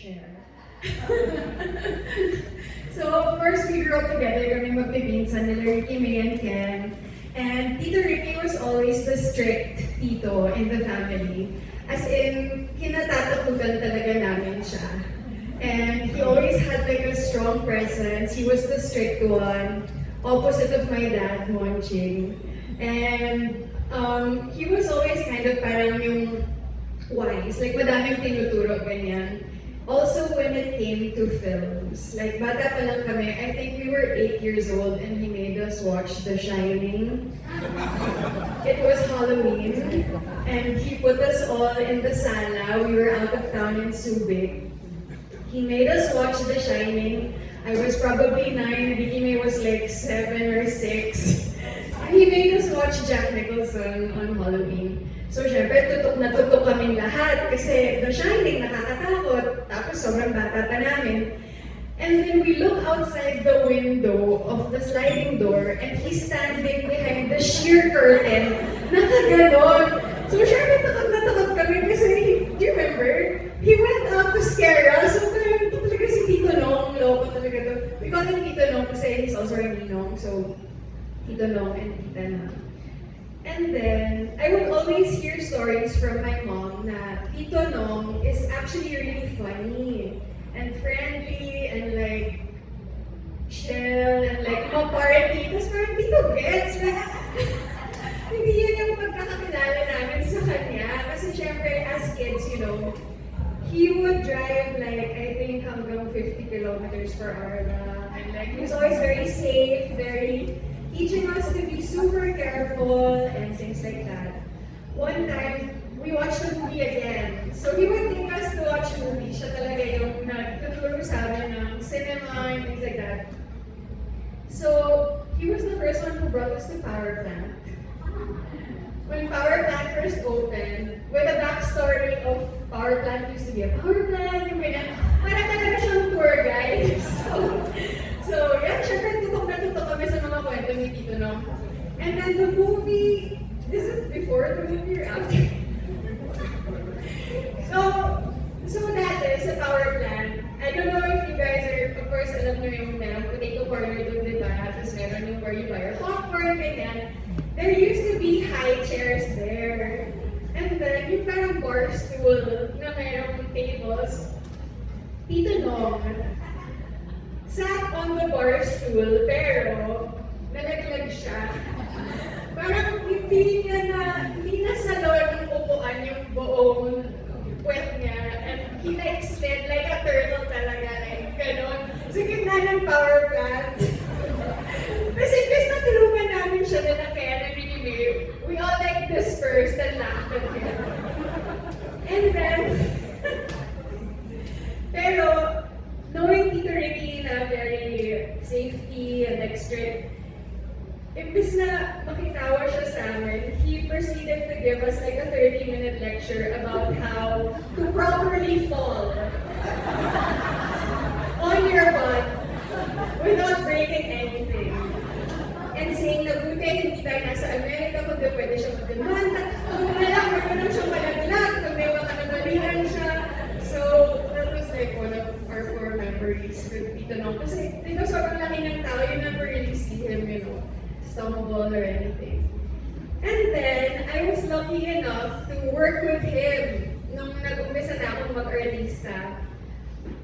share. so, of course, we grew up together. Kami magpipinsan nila Ricky, May, and Ken. And Tito Ricky was always the strict tito in the family. As in, kinatatakutan talaga namin siya. And he always had like a strong presence. He was the strict one, opposite of my dad, Monching. And um, he was always kind of parang yung wise, like madaming tinuturo ganyan. Also, when it came to films, like bata pa lang kami, I think we were 8 years old and he made us watch The Shining. It was Halloween and he put us all in the sala. We were out of town in Subic. He made us watch The Shining. I was probably 9, Vicky May was like 7 or 6. He made us watch Jack Nicholson on Halloween. So, syempre, tutok na tutok kaming lahat kasi The Shining, nakakatakot. Tapos, sobrang bata pa namin. And then we look outside the window of the sliding door and he's standing behind the sheer curtain. Nakaganon. So, syempre, takot na takot kami kasi, do you remember? He went out to scare us. So, talagang ito talaga si Tito Nong. Loko talaga to. We call him Tito Nong kasi he's also a Ninong. So, Tito Nong and Tita Nang. And then, I would always hear stories from my mom na Tito Nong is actually really funny and friendly and like chill and like ma-party. Tapos parang Tito Gets, hindi yan yung pagkakakilala namin sa kanya. Kasi syempre, as kids, you know, he would drive like, I think hanggang 50 kilometers per hour na. And like, he was always teaching us to be super careful and things like that. One time, we watched the movie again. So he would take us to watch movies. Siya talaga yung nagtuturo sa amin ng cinema and things like that. So, he was the first one who brought us to Power Plant. When Power Plant first opened, with a backstory of Power Plant used to be a power plant, yung siyang And then the movie, this is before the movie or after? so, so that is a power plant. I don't know if you guys are, of course, alam nyo yung merong potato corner dun, di ba? Tapos meron yung where you buy your popcorn, ganyan. There used to be high chairs there. And then, yung parang bar stool na merong tables. Tito Dong sat on the bar stool, pero knowing Tito Ricky na very safety and like strict, imbis na makitawa siya sa amin, he proceeded to give us like a 30-minute lecture about how to properly fall on your butt without breaking anything. And saying na buti hindi tayo nasa Amerika kung pwede siya magdemanda. Kung na lang, meron lang siyang malaglag, kung may mga kanabalihan siya. So, that was like one of with Tito Nong. Kasi, di ba sobrang laki ng tao, you never really see him, you know, stumble or anything. And then, I was lucky enough to work with him nung nag-umpisa na akong mag-artista.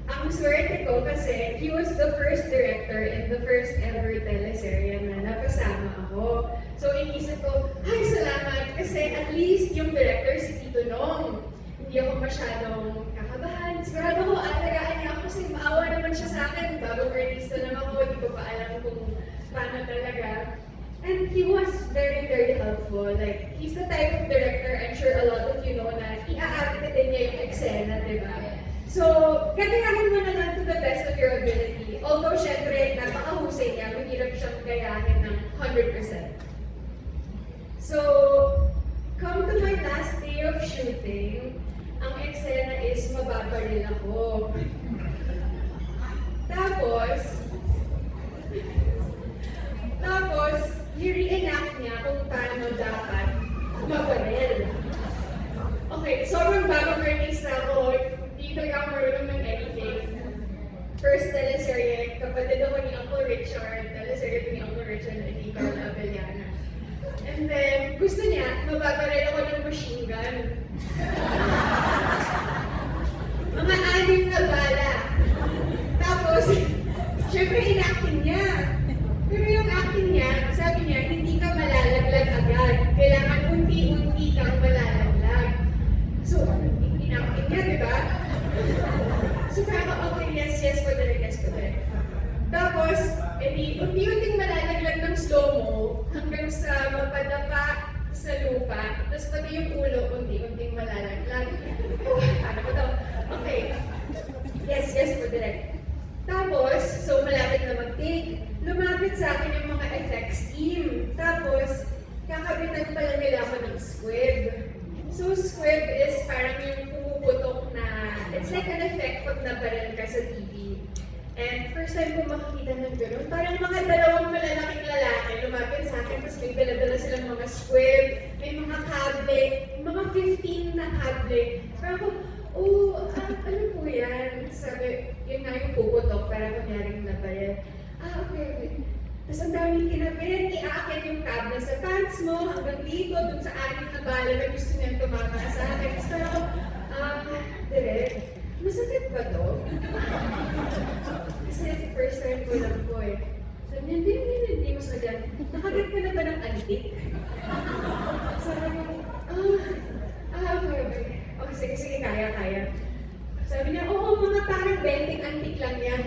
Ang swerte ko kasi he was the first director in the first ever teleserye na napasama ako. So inisip ko, ay salamat kasi at least yung director si Tito Nong. Hindi ako masyadong. Sigurado ko alagaan niya ako kasi maawa naman siya sa akin. Bagong artista lang ako, hindi ko pa alam kung paano talaga. And he was very, very helpful. Like, he's the type of director, I'm sure a lot of you know na i-aarte din niya yung eksena, di ba? So, gagayahin mo na lang to the best of your ability. Although, syempre, napakahusay niya, mahirap siyang gayahin ng 100%. So, come to my last day of shooting, rin ako. Tapos, tapos, nire-enact niya kung paano dapat mabaril. Okay, so sobrang bagong earnings na ako. Hindi talaga ako marunong ng anything. First teleserye, kapatid ako ni Uncle Richard. Teleserye ko ni Uncle Richard na hindi Carla Avellana. And then, gusto niya, mababaril ako ng machine gun. Mga anim na bala. Tapos, syempre inacting niya. Pero yung acting niya, sabi niya, hindi ka malalaglag agad. Kailangan unti-unti kang malalaglag. So, inacting niya, di ba? So, parang, okay, yes, yes, po direct, yes, po direct. Tapos, edi, unti-unting malalaglag ng slow-mo hanggang sa mapadapa sa lupa. Tapos pati yung ulo, unti-unting malalaglag. Oh, ano ba to? Okay. Yes, yes, po direct. Tapos, so malapit na mag-take. Lumapit sa akin yung mga effects team. Tapos, kakabitan pala nila ako ng squib. So, squib is parang yung pumuputok na, it's like an effect pag nabaril ka sa TV. And first time ko makikita ng gano'n, parang mga dalawang malalaking lalaki lumapit sa akin, tapos may dala-dala silang mga squib, may mga kable, mga 15 na kable. Parang ako, oh, yan? Sabi, yun nga yung puputok, para kunyaring nabaril. Ah, okay, okay. Tapos ang daming kinabit, iaakit yung kable sa pants mo, hanggang dito, dun sa akin na bala na gusto niyang tumama sa akin. Tapos parang ako, ah, direct, masakit ba to? Kasi first time ko lang po eh. Sabi niya, hindi, hindi, hindi, mas agad. Nakagat ka na ba ng antik? Sabi ah, ah, okay, okay. Okay, sige, sige, kaya, kaya. Sabi niya, oo, mga parang bending antik lang yan.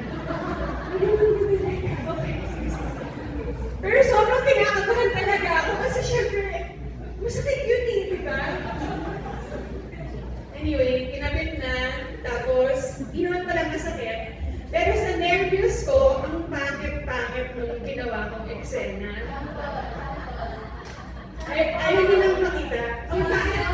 Okay. Pero sobrang kinakabahan talaga ako kasi syempre, masakit yun eh, di ba? Anyway, kinabit na, tapos, di naman pala masakit. Pero sa nervyos ko, ang pangit-pangit nung ginawa kong eksena. Ay, ayaw nilang makita. Ang pangit,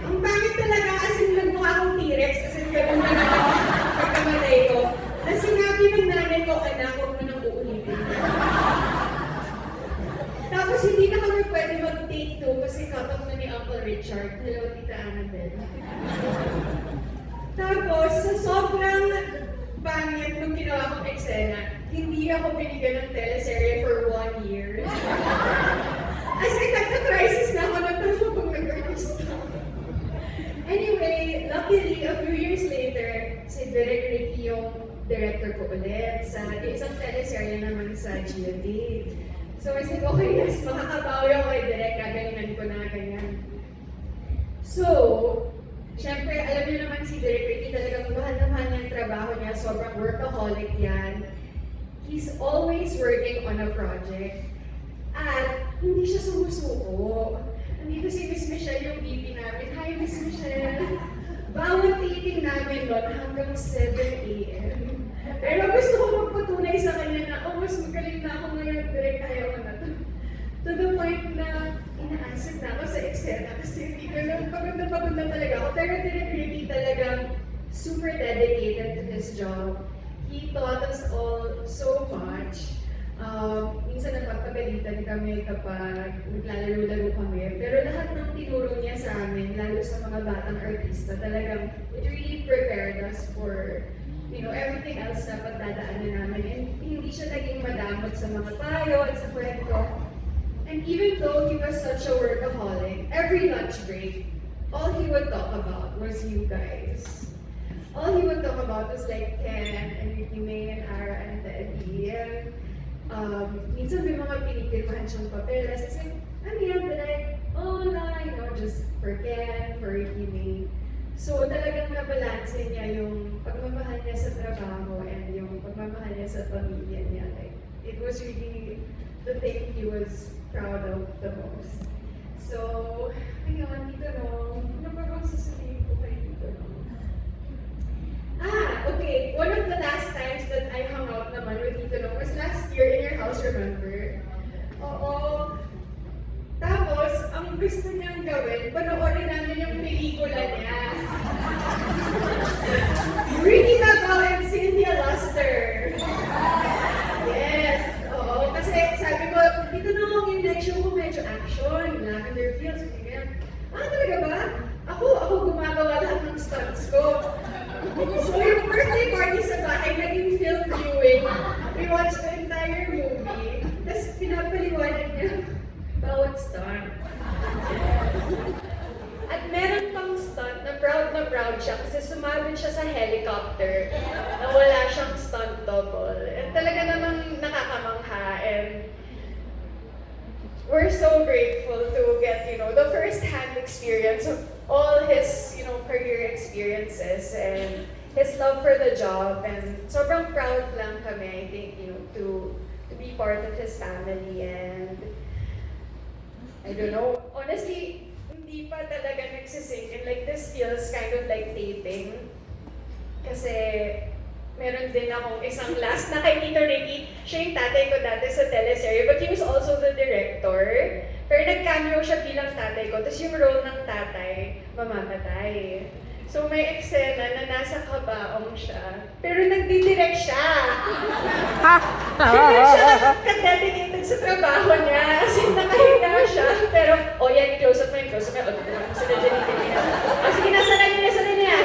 ang pangit talaga kasi nagmukha akong T-Rex kasi gano'n na naman pagkamatay ko. Na sinabi ng nanay ko, anak, huwag mo nang uulitin. Tapos hindi na kami pwede mag-take cut-off na ni Uncle Richard. Hello, Tita Annabelle. Tapos, sa sobrang pangit nung ginawa kong eksena, hindi ako binigyan ng teleserye for one year. As in, nagka-crisis na ako na talaga pag nag-artista. Anyway, luckily, a few years later, si Derek Ricky yung director ko ulit sa isang teleserye naman sa GMA. So I said, okay, yes, makakabawi ako kay Derek, gagalingan ko na, ganyan. So, syempre, alam niyo naman si Derek Ricky, talagang mahal na mahal niya trabaho niya, sobrang workaholic yan. He's always working on a project. At hindi siya sumusuko. Nandito si Miss Michelle yung VP namin. Hi, Miss Michelle! Bawat taping namin noon hanggang 7 a.m. Pero gusto ko magpatunay sa kanya na, oh, mas magaling na ako ngayon, direct kaya ko na to. To the point na inaasip na ako sa eksena kasi hindi ko lang, pagod na pagod na talaga ako. Pero really talagang super dedicated to his job. He taught us all so much. Um, minsan napagpagalitan kami kapag naglalaro-laro kami. Pero lahat ng tinuro niya sa amin, lalo sa mga batang artista, talagang it really prepared us for you know, everything else na pagdadaanan namin. And hindi siya naging madamot sa mga payo at sa kwento. And even though he was such a workaholic, every lunch break, all he would talk about was you guys. All he would talk about was like Ken and Ricky May and Ara and Eddie. And um, minsan may mga pinipirmahan siyang papeles. Kasi, ano yan, like, oh, na, you know, just for Ken, for Ricky May. So talagang nabalanse niya yung pagmamahal niya sa trabaho and yung pagmamahal niya sa pamilya niya. Like, it was really the thing he was proud of the most. So, ayun, dito no, ano ba bang sasabihin ko kay dito no? Ah, okay. One of the last times that I hung out naman with Tito Nong was last year in your house, remember? Oo. Tapos, ang gusto niyang gawin, panoorin namin yung pelikula niya. Ricky Tagaw and Cynthia Luster. Yes. Oo. Kasi sabi ko, dito na yung next show ko medyo action, lavender fields, ganyan. Ah, talaga ba? Ako, ako gumagawa lahat ng stunts ko. So yung birthday party sa bahay, naging film viewing. We watched the entire movie. Tapos pinapaliwanag niya bawat stunt. At meron pang stunt na proud na proud siya kasi sumabit siya sa helicopter na wala siyang stunt double. And talaga namang nakakamangha and we're so grateful to get, you know, the first-hand experience of all his, you know, career experiences and his love for the job. And sobrang proud lang kami, I think, you know, to to be part of his family and I don't know, honestly, hindi pa talaga nagsisink and like this feels kind of like taping. Kasi meron din akong isang last na kay Tito Ricky. Siya yung tatay ko dati sa teleserye, but he was also the director. Pero nag-cameo siya bilang tatay ko. Tapos yung role ng tatay, mamamatay. So may eksena na nasa kabaong siya. Pero nagdidirect siya. Hindi siya ka-dedicated sa trabaho niya. As in, nakahiga siya. Pero, o oh, yan, i-close up mo yung close up. O, dito mo sila dyan niya. O, sige, nasa na niya, nasa na niya.